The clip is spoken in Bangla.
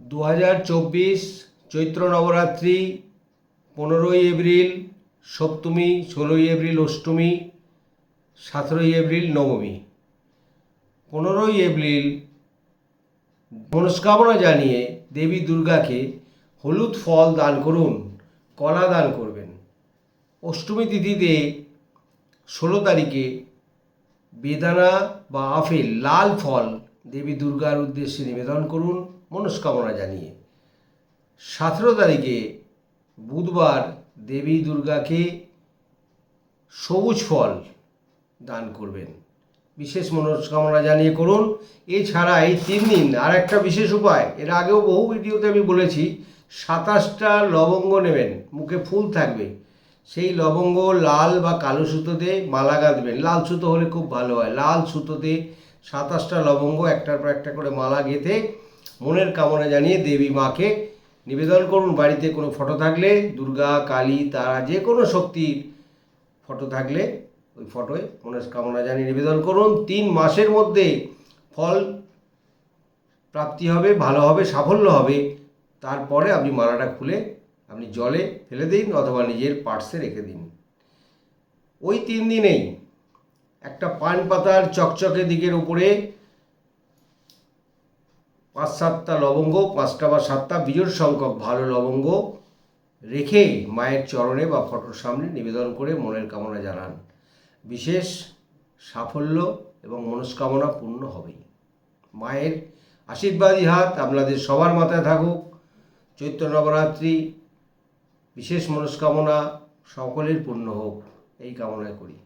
দু হাজার চব্বিশ চৈত্র নবরাত্রি, পনেরোই এপ্রিল, সপ্তমী, ষোলোই এপ্রিল অষ্টমী, সতেরোই এপ্রিল নবমী। পনেরোই এপ্রিল মনস্কামনা জানিয়ে দেবী দুর্গাকে হলুদ ফল দান করুন, কলা দান করবেন। অষ্টমী তিথিতে ষোলো তারিখে বেদানা বা আপেল, লাল ফল দেবী দুর্গার উদ্দেশ্যে নিবেদন করুন। মনস্কামনা জানিয়ে সতেরো তারিখে বুধবার দেবী দুর্গাকে সবুজ ফল দান করবেন। বিশেষ মনস্কামনা জানিয়ে করুন। এছাড়া এই তিন দিন আর একটা বিশেষ উপায়, এর আগেও বহু ভিডিওতে আমি বলেছি, সাতাশটা লবঙ্গ নেবেন, মুখে ফুল থাকবে। সেই লবঙ্গ লাল বা কালো সুতোতে মালা গাঁথবেন। লাল সুতো হলে খুব ভালো হয়। লাল সুতোতে সাতাশটা লবঙ্গ একটার পর একটা করে মালা গেঁথে মনের কামনা জানিয়ে দেবী মাকে নিবেদন করুন। বাড়িতে কোনো ফটো থাকলে, দুর্গা, কালী, তারা, যে কোনো শক্তির ফটো থাকলে ওই ফটোয় মনের কামনা জানিয়ে নিবেদন করুন। তিন মাসের মধ্যে ফল প্রাপ্তি হবে, ভালো হবে, সাফল্য হবে। তারপরে আপনি মালাটা খুলে আপনি জলে ফেলে দিন অথবা নিজের পার্সে রেখে দিন। ওই তিন দিনেই একটা পান পাতার চকচকে দিকের উপরে পাঁচ সাতটা লবঙ্গ, পাঁচটা বা সাতটা বিজোড় সংখ্যক ভালো লবঙ্গ রেখে মায়ের চরণে বা ফটোর সামনে নিবেদন করে মনের কামনা জানান। বিশেষ সাফল্য এবং মনস্কামনা পূর্ণ হবেই। মায়ের আশীর্বাদী হাত আপনাদের সবার মাথায় থাকুক। চৈত্র নবরাত্রি বিশেষ মনস্কামনা সকলের পূর্ণ হোক, এই কামনায় করি।